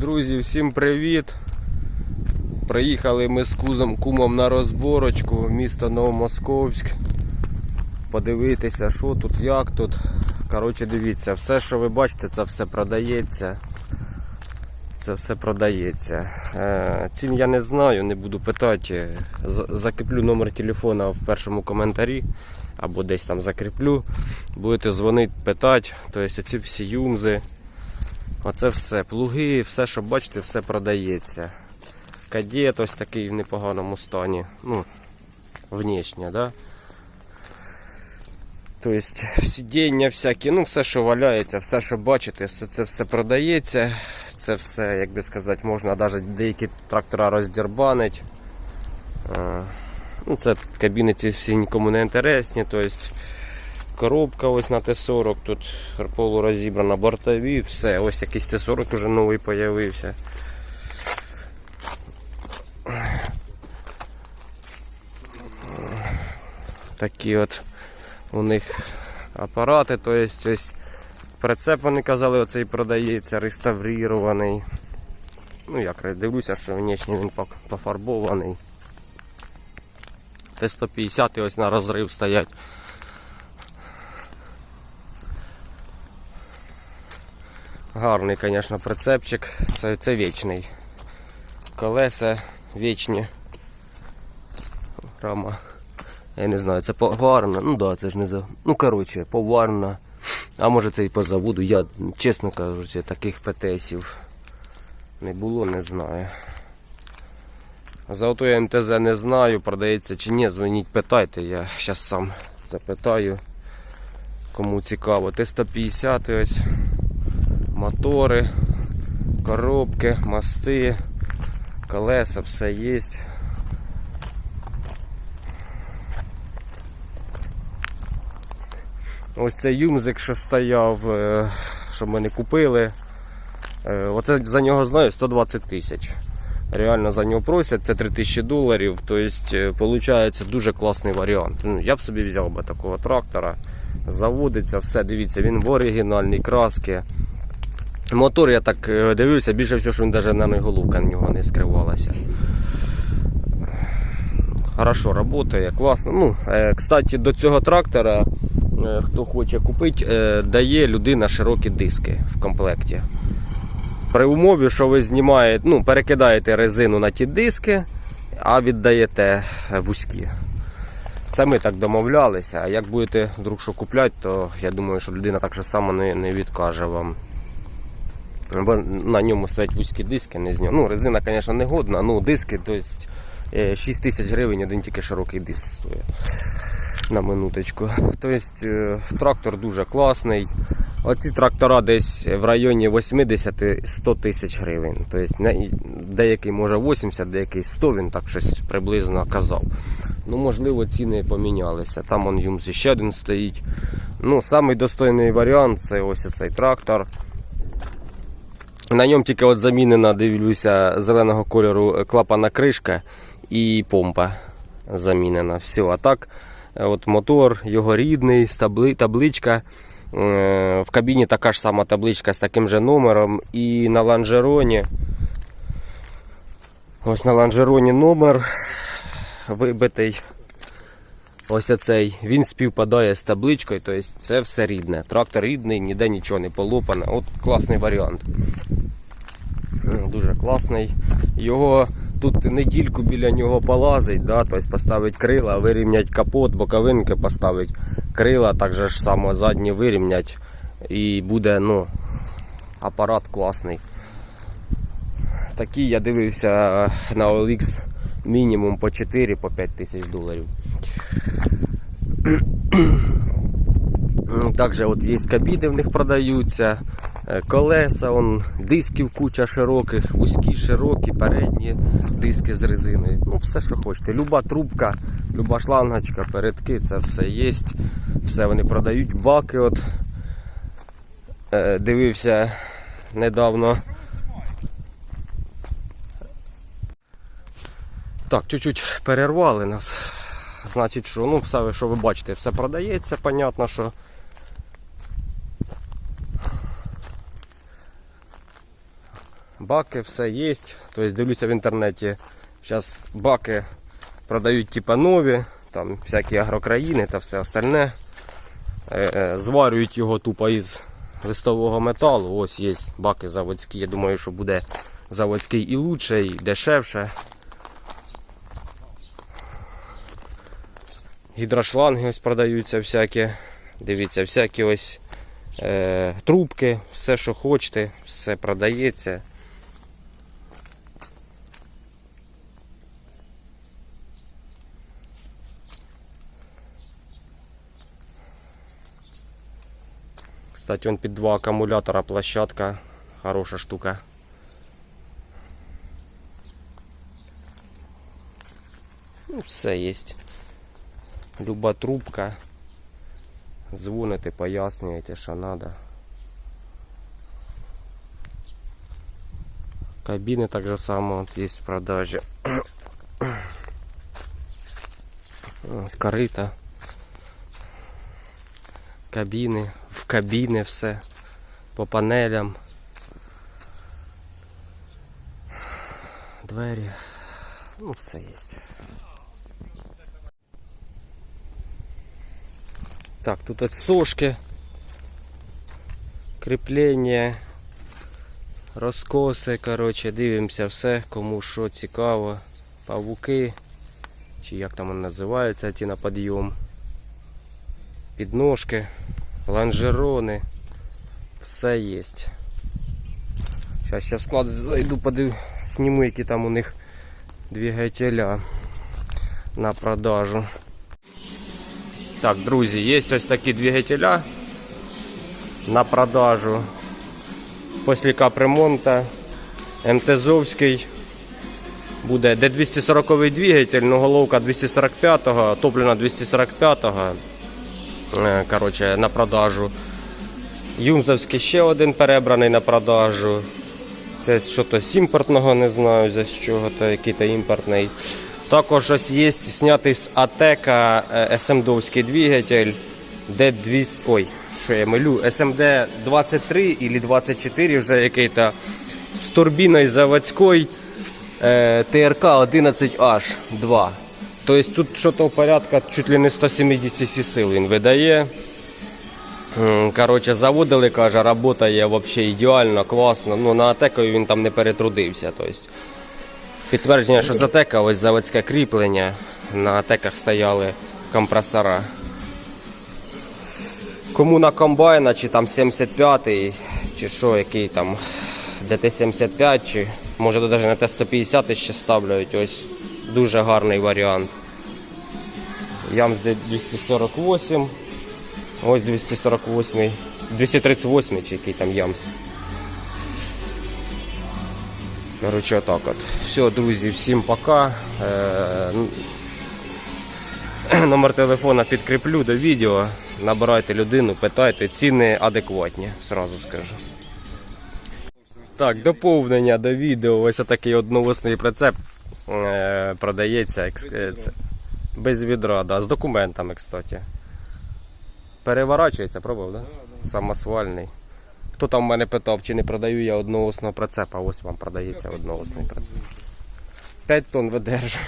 Друзі, всім привіт! Приїхали ми з кузом кумом на розборочку в місто Новомосковськ. Подивитися, що тут, як тут. Коротше, дивіться, все, що ви бачите, це все продається. Це все продається. Е, Цін я не знаю, не буду питати. Закріплю номер телефона в першому коментарі або десь там закріплю. Будете дзвонити, питати. Тобто ці всі юмзи. Оце все. Плуги, все, що бачите, все продається. Кадет ось такий в непоганому стані. Ну, внешне, да? Тобто сидіння всякі, ну все, що валяється, все, що бачите, все це все продається. Це все, як би сказати, можна навіть деякі трактора роздербанить. Е, Ну, це кабіни ці всі нікому не інтересні. Тобто коробка ось на Т-40, тут полурозібрана, бортові, все, ось якийсь Т-40 вже новий з'явився. Такі от у них апарати, то есть, ось прицеп вони казали, оцей продається, реставрірований. Ну як дивлюся, що внешне він пофарбований. Т-150 ось на розрив стоять. Гарний, звісно, прицепчик. Це, це вічний. Колеса вічні. Рама. Я не знаю, це поварна. Ну да, це ж не за. Ну коротше, поварна. А може це і по заводу. Я, чесно кажучи, таких ПТСів не було, не знаю. За ото я МТЗ не знаю, продається чи ні, дзвоніть, питайте, я зараз сам запитаю. Кому цікаво. Т-150 ось. Мотори, коробки, мости, колеса, все є. Ось цей юмзик, що стояв, е, що ми не купили. Е, Оце за нього знаю 120 тисяч. Реально за нього просять, це 3000 доларів. Тобто, виходить дуже класний варіант. Ну, я б собі взяв би такого трактора. Заводиться, все, дивіться, він в оригінальній краски. Мотор, я так е, дивився, більше всього, що він навіть на головка на нього не скривалася. Хорошо працює, класно. Ну, е, кстати, до цього трактора, е, хто хоче купити, дає людина широкі диски в комплекті. При умові, що ви знімаєте, ну, перекидаєте резину на ті диски, а віддаєте вузькі. Це ми так домовлялися. А як будете вдруг що купляти, то я думаю, що людина так само не, не відкаже вам. Бо на ньому стоять вузькі диски, не з нього. Ну, резина, звісно, не годна, ну диски, то есть, е, 6 тисяч гривень один тільки широкий диск стоїть. На минуточку. Тобто трактор дуже класний. Оці трактора десь в районі 80-100 тисяч гривень. Тобто деякий може 80, деякий 100, він так щось приблизно казав. Ну, можливо, ціни помінялися. Там он юмз ще один стоїть. Ну, самий варіант це ось цей трактор. На ньому тільки от замінена, дивлюся, зеленого кольору клапана кришка і помпа замінена. Все, а так, е, от мотор, його рідний, стабли, табличка. Е, В кабіні така ж сама табличка з таким же номером. І на ланжероні. Ось на ланжероні номер вибитий. Ось оцей. Він співпадає з табличкою, тобто це все рідне. Трактор рідний, ніде нічого не полопане. От класний варіант. Дуже класний. Його тут недільку біля нього полазить, да, тобто поставить крила, вирівнять капот, боковинки поставить крила, так же ж само задні вирівнять. І буде ну, апарат класний. Такий я дивився на OLX мінімум по 4 по 5 тисяч доларів. Також от є кабіни в них продаються, е, колеса, он, дисків куча широких, вузькі, широкі, передні диски з резиною. Ну, все, що хочете. Люба трубка, люба шлангочка, передки, це все є. Все вони продають. Баки от е, дивився недавно. Так, чуть-чуть перервали нас. Значить, що ну, все, що ви бачите, все продається, понятно, що Баки, все є. Тобто дивлюся в інтернеті. Зараз баки продають типа нові, там всякі агрокраїни та все остальне. Е, е, Зварюють його тупо із листового металу. Ось є баки заводські. Я думаю, що буде заводський і лучше, і дешевше. Гідрошланги ось продаються всякі. Дивіться, всякі ось е, трубки, все, що хочете, все продається. Кстати, он під два акумулятора площадка. Хороша штука. Ну, все є. Люба трубка. Дзвоните, пояснюєте, що треба. Кабіни так же само от є в продажі. Ось корита. Кабіни, в Кабіни все. По панелям. Двері. Ну, все є. Так, тут от сошки, кріплення, розкоси, коротше, дивимося все, кому що цікаво. Павуки, чи як там вони називаються, ті на підйом. Підножки, лонжерони, все є. Зараз ще в склад зайду, подив, сніму, які там у них двигателя на продажу. Так, друзі, є ось такі двигателя на продажу. Після капремонта МТЗовський. Буде D240 двигатель, ну головка 245-го, топлена 245-го. Е, Коротше, на продажу. Юмзовський ще один перебраний на продажу. Це щось з імпортного, не знаю за чого, то який то імпортний. Також ось є знятий з Атека СМДовський двигатель D200, ой, що я милю, SMD 23 или 24 вже який-то з турбіною заводською е, ТРК 11H2. Тобто тут щось порядка чуть ли не 170 сил він видає. Коротше, заводили, каже, працює взагалі ідеально, класно. Ну, на Атекові він там не перетрудився. Тобто, Підтвердження, що затека, ось заводське кріплення. На атеках стояли компресора. Кому на комбайна, чи там 75-й, чи що, який там ДТ-75, чи може навіть на Т-150 ще ставляють. Ось дуже гарний варіант. Ямс 248. Ось 248. 238 чи який там ямс. Короче, отак от. Все, друзі, всім пока. Е, Номер телефона підкріплю до відео. Набирайте людину, питайте, ціни адекватні, сразу скажу. Так, доповнення до відео. Ось такий одновосний прицеп продається екс- без відра, без відра, да, з документами, кстати. Переворачується, пробував, так? Да? Самосвальний. Хто там в мене питав, чи не продаю я одноосного прицепа, ось вам продається одноосний прицеп. 5 тонн видержу.